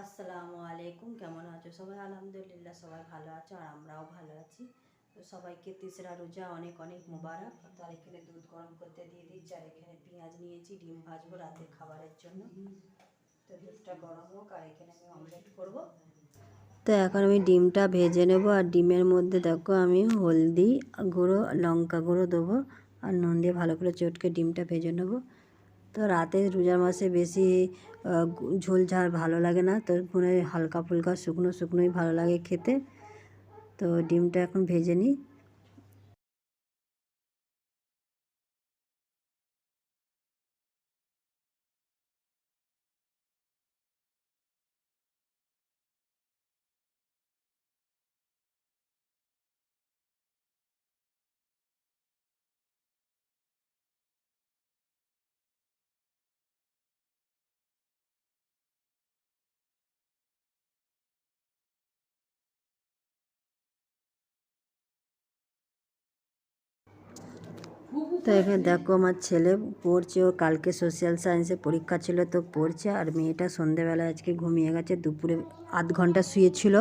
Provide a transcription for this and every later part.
আসসালামু আলাইকুম, কেমন আছো? সবাই আলহামদুলিল্লাহ, সবাই ভালো আছো আর আমরাও ভালো আছি। তো সবাইকে তিসরা রোজা অনেক অনেক মুবারক। তো আর এখানে দুধ গরম করতে দিয়ে দিচ্ছি আর এখানে পেঁয়াজ নিয়েছি, ডিম ভাজবো রাতের খাবারের জন্য। তো দুধটা গরম হোক আর এখানে আমি অমলেট করব। তো এখন আমি ডিমটা ভেজে নেব আর ডিমের মধ্যে দেখো আমি হলদি গুঁড়ো, লঙ্কা গুঁড়ো দেবো আর নুন দিয়ে ভালো করে চটকে ডিমটা ভেজে নেব। তো রাতে রোজার মাসে বেশি ঝোল ঝাল ভালো লাগে না। তো মনে হালকা ফুলকা শুকনো শুকনোই ভালো লাগে খেতে। তো ডিমটা এখন ভেজে নিই। তো এখানে দেখো আমার ছেলে পড়ছে, ও কালকে সোশ্যাল সায়েন্সে পরীক্ষা ছিল তো পড়ছে, আর মেয়েটা সন্ধেবেলা আজকে ঘুমিয়ে গেছে, দুপুরে আধ ঘণ্টা শুয়েছিল,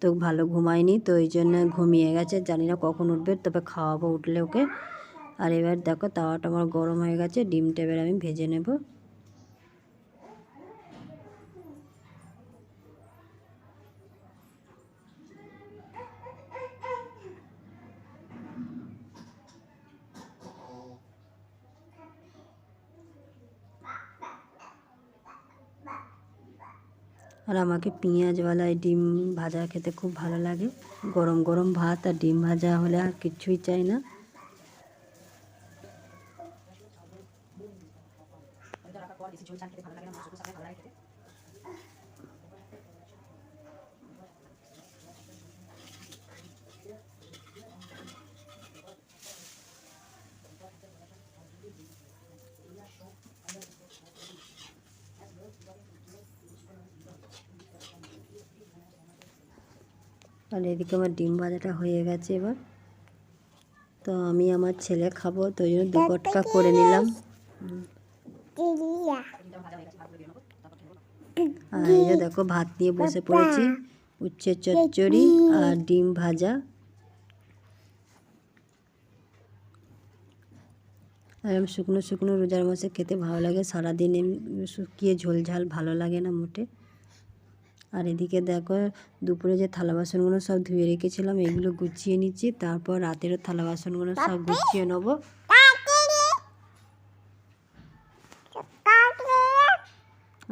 তো ভালো ঘুমায়নি, তো এই জন্য ঘুমিয়ে গেছে, জানি না কখন উঠবে, তবে খাওয়াবো উঠলে ওকে। আর এবার দেখো তাওয়াটা আমার গরম হয়ে গেছে ডিমটা এবার আমি ভেজে নেব। আর আমাকে পেঁয়াজওয়ালা এই ডিম ভাজা খেতে খুব ভালো লাগে। গরম গরম ভাত আর ডিম ভাজা হলে আর কিছুই চাই না। আর এদিকে আমার ডিম ভাজাটা হয়ে গেছে এবার। তো আমি আমার ছেলে খাব তো ওই জন্য দু কটকা করে নিলাম। আর এই যে দেখো ভাত নিয়ে বসে পড়েছি উচ্ছে চচ্চড়ি আর ডিম ভাজা। আর শুকনো শুকনো রোজার মাসে খেতে ভালো লাগে সারাদিন শুকিয়ে ঝোলঝাল ভালো লাগে না মোটে। আর এদিকে দেখো দুপুরে যে থালা বাসনগুলো সব ধুয়ে রেখেছিলাম এগুলো গুছিয়ে নিচ্ছি। তারপর রাতেরও থালা বাসনগুলো সব গুছিয়ে নেব।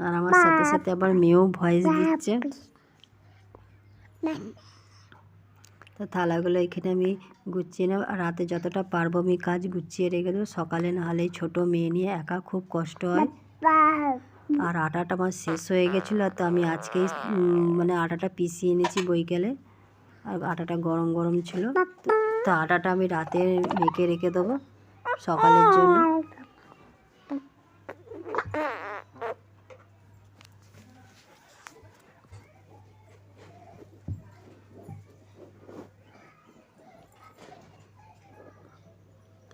আর আমার সাথে সাথে আবার মেয়েও ভয়েস দিচ্ছে। তো থালাগুলো এখানে আমি গুছিয়ে নেব। আর রাতে যতটা পারব আমি কাজ গুছিয়ে রেখে দেবো। সকালে না হলে ছোটো মেয়ে নিয়ে একা খুব কষ্ট হয়। আর আটাটা আমার শেষ হয়ে গেছিল, তো আমি আজকেই মানে আটাটা পিষিয়ে এনেছি বইকালে আর আটাটা গরম গরম ছিল, তো- আটাটা আমি রাতে মেখে রেখে দেবো সকালের জন্য।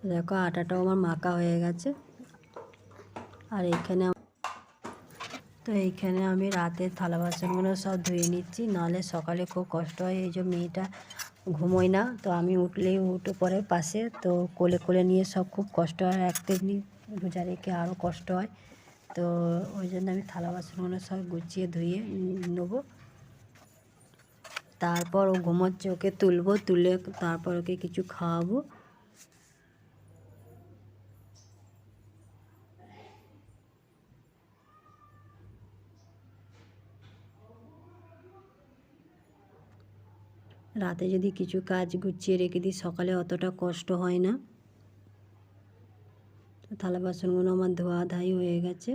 দেখো আটাটাও আমার মাখা হয়ে গেছে। আর এইখানে আম- তো এইখানে আমি রাতের থালা বাসনগুলো সব ধুয়ে নিচ্ছি, নাহলে সকালে খুব কষ্ট হয়, এই যে মেয়েটা ঘুমোয় না, তো আমি উঠলেই উঠে পড়ে পাশে, তো কোলে কোলে নিয়ে সব খুব কষ্ট হয় রাখতে নি রোজা রেখে আরও কষ্ট হয়। তো ওই জন্য আমি থালা বাসনগুলো সব গুছিয়ে ধুয়ে নেব। তারপর ও ঘুমোচ্ছে, ওকে তুলবো, তুলে তারপর ওকে কিছু খাওয়াবো। রাতে যদি কিছু কাজ গুছিয়ে রেখে দিই, সকালে অতটা কষ্ট হয় না। থালা বাসনগুলো আমার ধোয়া ধাই হয়ে গেছে।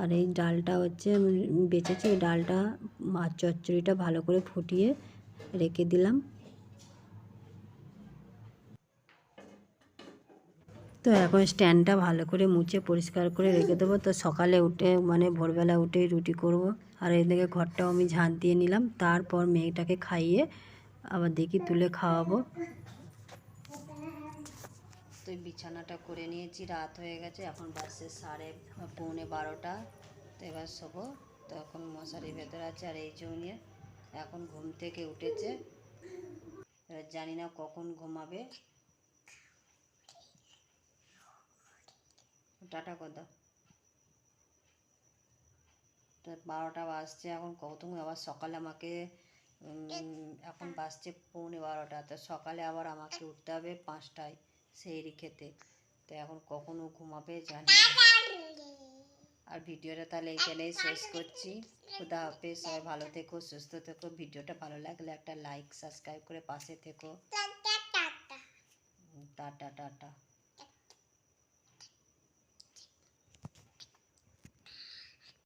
আর এই ডালটা হচ্ছে বেঁচেছি এই ডালটা মাছ চচ্চড়িটা ভালো করে ফুটিয়ে রেখে দিলাম। তো এখন স্ট্যান্ডটা ভালো করে মুছে পরিষ্কার করে রেখে দেবো। তো সকালে উঠে মানে ভোরবেলা উঠেই রুটি করব। আর এদিকে ঘরটাও আমি ঝাঁট দিয়ে নিলাম। তারপর মেয়েটাকে খাইয়ে আবার দেখি তুলে খাওয়াবো। তো বিছানাটা করে নিয়েছি, রাত হয়ে গেছে। এখন বাসে সাড়ে পৌনে বারোটা। তো এবার শোবো। তো এখন মশারির ভেতরে আছে আর এই জমিয়ে এখন ঘুম থেকে উঠেছে। এবার জানি না কখন ঘুমাবে। টাটা কর দাও। তো বারোটা বাজছে এখন কখন আবার সকালে আমাকে এখন বাজছে পৌনে বারোটা। তো সকালে আবার আমাকে উঠতে হবে পাঁচটায় সেই খেতে। তো এখন কখনো ঘুমাবে জানি আর ভিডিওটা তাহলে এখানেই শেষ করছি। খুদা হাফেজ সবাই ভালো থেকো সুস্থ থেকো। ভিডিওটা ভালো লাগলে একটা লাইক সাবস্ক্রাইব করে পাশে থেকো। টাটা টাটা।